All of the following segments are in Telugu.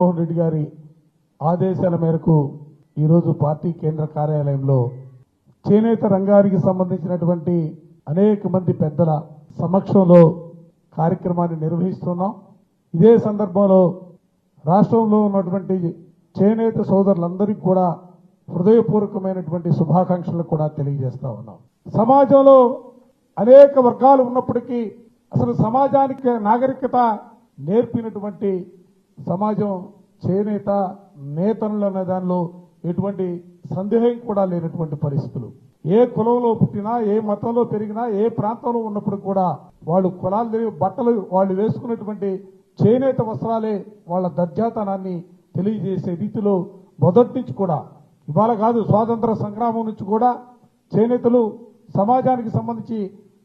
జగన్మోహన్ రెడ్డి గారి ఆదేశాల మేరకు ఈరోజు పార్టీ కేంద్ర కార్యాలయంలో చేనేత రంగానికి సంబంధించినటువంటి అనేక మంది పెద్దల సమక్షంలో కార్యక్రమాన్ని నిర్వహిస్తున్నాం. ఇదే సందర్భంలో రాష్ట్రంలో ఉన్నటువంటి చేనేత సోదరులందరికీ కూడా హృదయపూర్వకమైనటువంటి శుభాకాంక్షలు కూడా తెలియజేస్తా ఉన్నాం. సమాజంలో అనేక వర్గాలు ఉన్నప్పటికీ అసలు సమాజానికి నాగరికత నేర్పినటువంటి సమాజం చేనేత నేతనులు అనే దానిలో ఎటువంటి సందేహం కూడా లేనటువంటి పరిస్థితులు. ఏ కులంలో పుట్టినా ఏ మతంలో పెరిగినా ఏ ప్రాంతంలో ఉన్నప్పుడు కూడా వాళ్ళు కులాలు తెలియ బట్టలు వాళ్ళు వేసుకున్నటువంటి చేనేత వస్త్రాలే వాళ్ళ దర్జాతనాన్ని తెలియజేసే రీతిలో మొదటి నుంచి కూడా ఇవాళ కాదు స్వాతంత్ర సంగ్రామం నుంచి కూడా చేనేతలు సమాజానికి సంబంధించి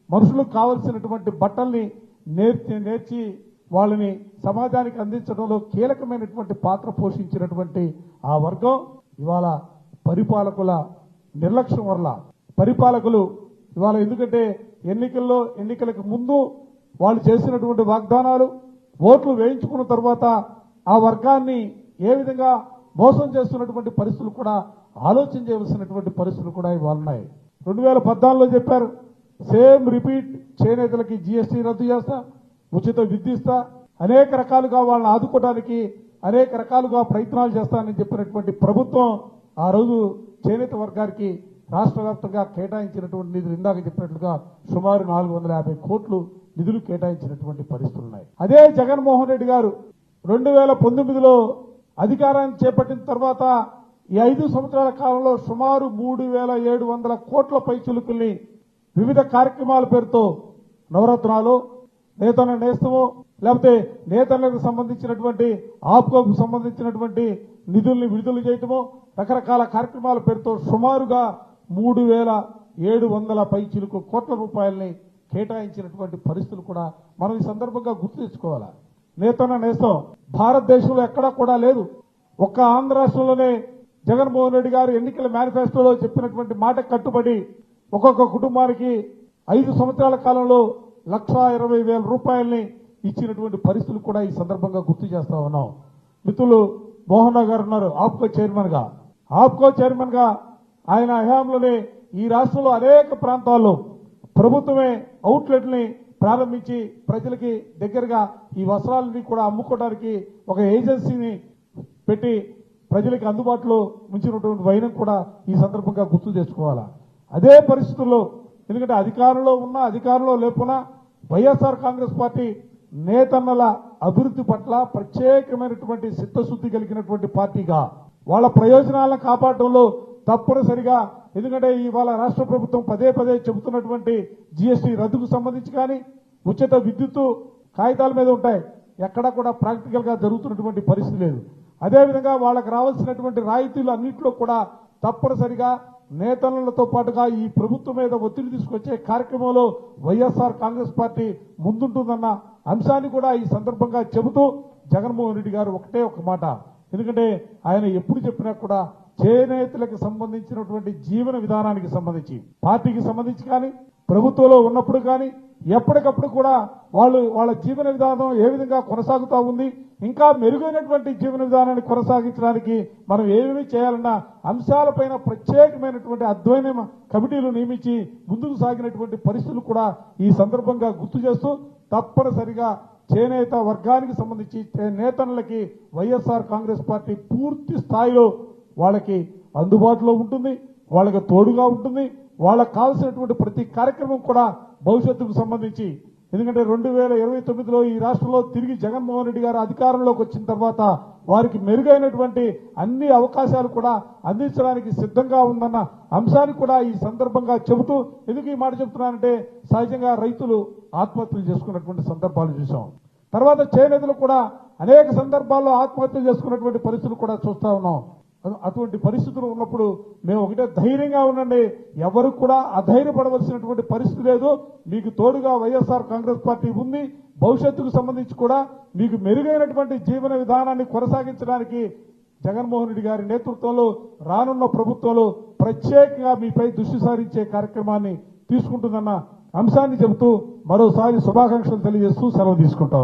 మనుషులకు కావలసినటువంటి బట్టల్ని నేర్చి నేర్చి వాళ్ళని సమాజానికి అందించడంలో కీలకమైనటువంటి పాత్ర పోషించినటువంటి ఆ వర్గం ఇవాళ పరిపాలకుల నిర్లక్ష్యం వల్ల. పరిపాలకులు ఇవాళ ఎందుకంటే ఎన్నికల్లో ఎన్నికలకు ముందు వాళ్ళు చేసినటువంటి వాగ్దానాలు ఓట్లు వేయించుకున్న తర్వాత ఆ వర్గాన్ని ఏ విధంగా మోసం చేస్తున్నటువంటి పరిస్థితులు కూడా ఆలోచన చేయవలసినటువంటి పరిస్థితులు కూడా ఇవాళ ఉన్నాయి. రెండు వేల పద్నాలుగులో చెప్పారు సేమ్ రిపీట్ చేనేతలకి జీఎస్టీ రద్దు చేస్తా ఉచిత విద్య ఇస్తా అనేక రకాలుగా వాళ్ళని ఆదుకోవడానికి అనేక రకాలుగా ప్రయత్నాలు చేస్తానని చెప్పినటువంటి ప్రభుత్వం ఆ రోజు చేనేత వర్గానికి రాష్ట్ర వ్యాప్తంగా కేటాయించినటువంటి నిధులు ఇందాక చెప్పినట్లుగా సుమారు నాలుగు వందల యాభై కోట్లు నిధులు కేటాయించినటువంటి పరిస్థితులు ఉన్నాయి. అదే జగన్మోహన్ రెడ్డి గారు రెండు వేల పంతొమ్మిదిలో అధికారాన్ని చేపట్టిన తర్వాత ఈ ఐదు సంవత్సరాల కాలంలో సుమారు మూడు వేల ఏడు వందల కోట్ల పైచులుకుల్ని వివిధ కార్యక్రమాల పేరుతో నవరత్నాలు నేతన నేస్తమో లేకపోతే నేతలకు సంబంధించినటువంటి ఆప్కోకు సంబంధించినటువంటి నిధుల్ని విడుదల చేయటమో రకరకాల కార్యక్రమాల పేరుతో సుమారుగా మూడు వేల ఏడు వందల పైచిలుకు కోట్ల రూపాయల్ని కేటాయించినటువంటి పరిస్థితులు కూడా మనం ఈ సందర్భంగా గుర్తు తెచ్చుకోవాలా? నేతన నేస్తం. భారతదేశంలో ఎక్కడా కూడా లేదు. ఒక్క ఆంధ్ర రాష్ట్రంలోనే జగన్మోహన్ రెడ్డి గారు ఎన్నికల మేనిఫెస్టోలో చెప్పినటువంటి మాట కట్టుబడి ఒక్కొక్క కుటుంబానికి ఐదు సంవత్సరాల కాలంలో లక్షా ఇరవై వేల రూపాయల్ని ఇచ్చినటువంటి పరిస్థితులు కూడా ఈ సందర్భంగా గుర్తు చేస్తా ఉన్నాం. మిత్రులు మోహన్ గారు ఉన్నారు ఆప్కో చైర్మన్గా ఆప్కో చైర్మన్గా ఆయన హయాంలోనే ఈ రాష్ట్రంలో అనేక ప్రాంతాల్లో ప్రభుత్వమే అవుట్లెట్ని ప్రారంభించి ప్రజలకి దగ్గరగా ఈ వస్త్రాలని కూడా అమ్ముకోవడానికి ఒక ఏజెన్సీని పెట్టి ప్రజలకు అందుబాటులో ఉంచినటువంటి వైనం కూడా ఈ సందర్భంగా గుర్తు తెచ్చుకోవాలా? అదే పరిస్థితుల్లో ఎందుకంటే అధికారంలో ఉన్నా అధికారంలో లేకున్నా వైఎస్ఆర్ కాంగ్రెస్ పార్టీ నేతన్నల అభివృద్ధి పట్ల ప్రత్యేకమైనటువంటి చిత్తశుద్ధి కలిగినటువంటి పార్టీగా వాళ్ళ ప్రయోజనాలను కాపాడటంలో తప్పనిసరిగా ఎందుకంటే ఇవాళ రాష్ట్ర ప్రభుత్వం పదే పదే చెబుతున్నటువంటి జీఎస్టీ రద్దుకు సంబంధించి కానీ ఉచిత విద్యుత్తు కాగితాల మీద ఉంటాయి. ఎక్కడా కూడా ప్రాక్టికల్గా జరుగుతున్నటువంటి పరిస్థితి లేదు. అదేవిధంగా వాళ్ళకి రావాల్సినటువంటి రాయితీలు అన్నింటిలో కూడా తప్పనిసరిగా నేతలతో పాటుగా ఈ ప్రభుత్వం మీద ఒత్తిడి తీసుకొచ్చే కార్యక్రమంలో వైఎస్ఆర్ కాంగ్రెస్ పార్టీ ముందుంటుందన్న అంశాన్ని కూడా ఈ సందర్భంగా చెబుతూ జగన్మోహన్ రెడ్డి గారు ఒకటే ఒక మాట. ఎందుకంటే ఆయన ఎప్పుడు చెప్పినా కూడా చేనేతలకు సంబంధించినటువంటి జీవన విధానానికి సంబంధించి పార్టీకి సంబంధించి కానీ ప్రభుత్వంలో ఉన్నప్పుడు కానీ ఎప్పటికప్పుడు కూడా వాళ్ళు వాళ్ళ జీవన విధానం ఏ విధంగా కొనసాగుతూ ఉంది ఇంకా మెరుగైనటువంటి జీవన విధానాన్ని కొనసాగించడానికి మనం ఏమేమి చేయాలన్న అంశాలపైన ప్రత్యేకమైనటువంటి అధ్వయన కమిటీలు నియమించి ముందుకు సాగినటువంటి పరిస్థితులు కూడా ఈ సందర్భంగా గుర్తు చేస్తూ తప్పనిసరిగా చేనేత వర్గానికి సంబంధించి చే- నేతన్నలకి వైఎస్ఆర్ కాంగ్రెస్ పార్టీ పూర్తి స్థాయిలో వాళ్ళకి అందుబాటులో ఉంటుంది. వాళ్ళకి తోడుగా ఉంటుంది. వాళ్ళకి కావాల్సినటువంటి ప్రతి కార్యక్రమం కూడా భవిష్యత్తుకు సంబంధించి. ఎందుకంటే రెండు వేల ఇరవై తొమ్మిదిలో ఈ రాష్ట్రంలో తిరిగి జగన్మోహన్ రెడ్డి గారు అధికారంలోకి వచ్చిన తర్వాత వారికి మెరుగైనటువంటి అన్ని అవకాశాలు కూడా అందించడానికి సిద్ధంగా ఉందన్న అంశాన్ని కూడా ఈ సందర్భంగా చెబుతూ ఎందుకు ఈ మాట చెబుతున్నానంటే సహజంగా రైతులు ఆత్మహత్యలు చేసుకున్నటువంటి సందర్భాలు చూసాం తర్వాత చేనేతలు కూడా అనేక సందర్భాల్లో ఆత్మహత్యలు చేసుకున్నటువంటి పరిస్థితులు కూడా చూస్తా ఉన్నాం. అటువంటి పరిస్థితులు ఉన్నప్పుడు మేము ఒకటే ధైర్యంగా ఉండండి. ఎవరు కూడా అధైర్యపడవలసినటువంటి పరిస్థితి లేదు. మీకు తోడుగా వైఎస్ఆర్ కాంగ్రెస్ పార్టీ ఉంది. భవిష్యత్తుకు సంబంధించి కూడా మీకు మెరుగైనటువంటి జీవన విధానాన్ని కొనసాగించడానికి జగన్మోహన్ రెడ్డి గారి నేతృత్వంలో రానున్న ప్రభుత్వంలో ప్రత్యేకంగా మీపై దృష్టి సారించే కార్యక్రమాన్ని తీసుకుంటుందన్న అంశాన్ని చెబుతూ మరోసారి శుభాకాంక్షలు తెలియజేస్తూ సెలవు తీసుకుంటా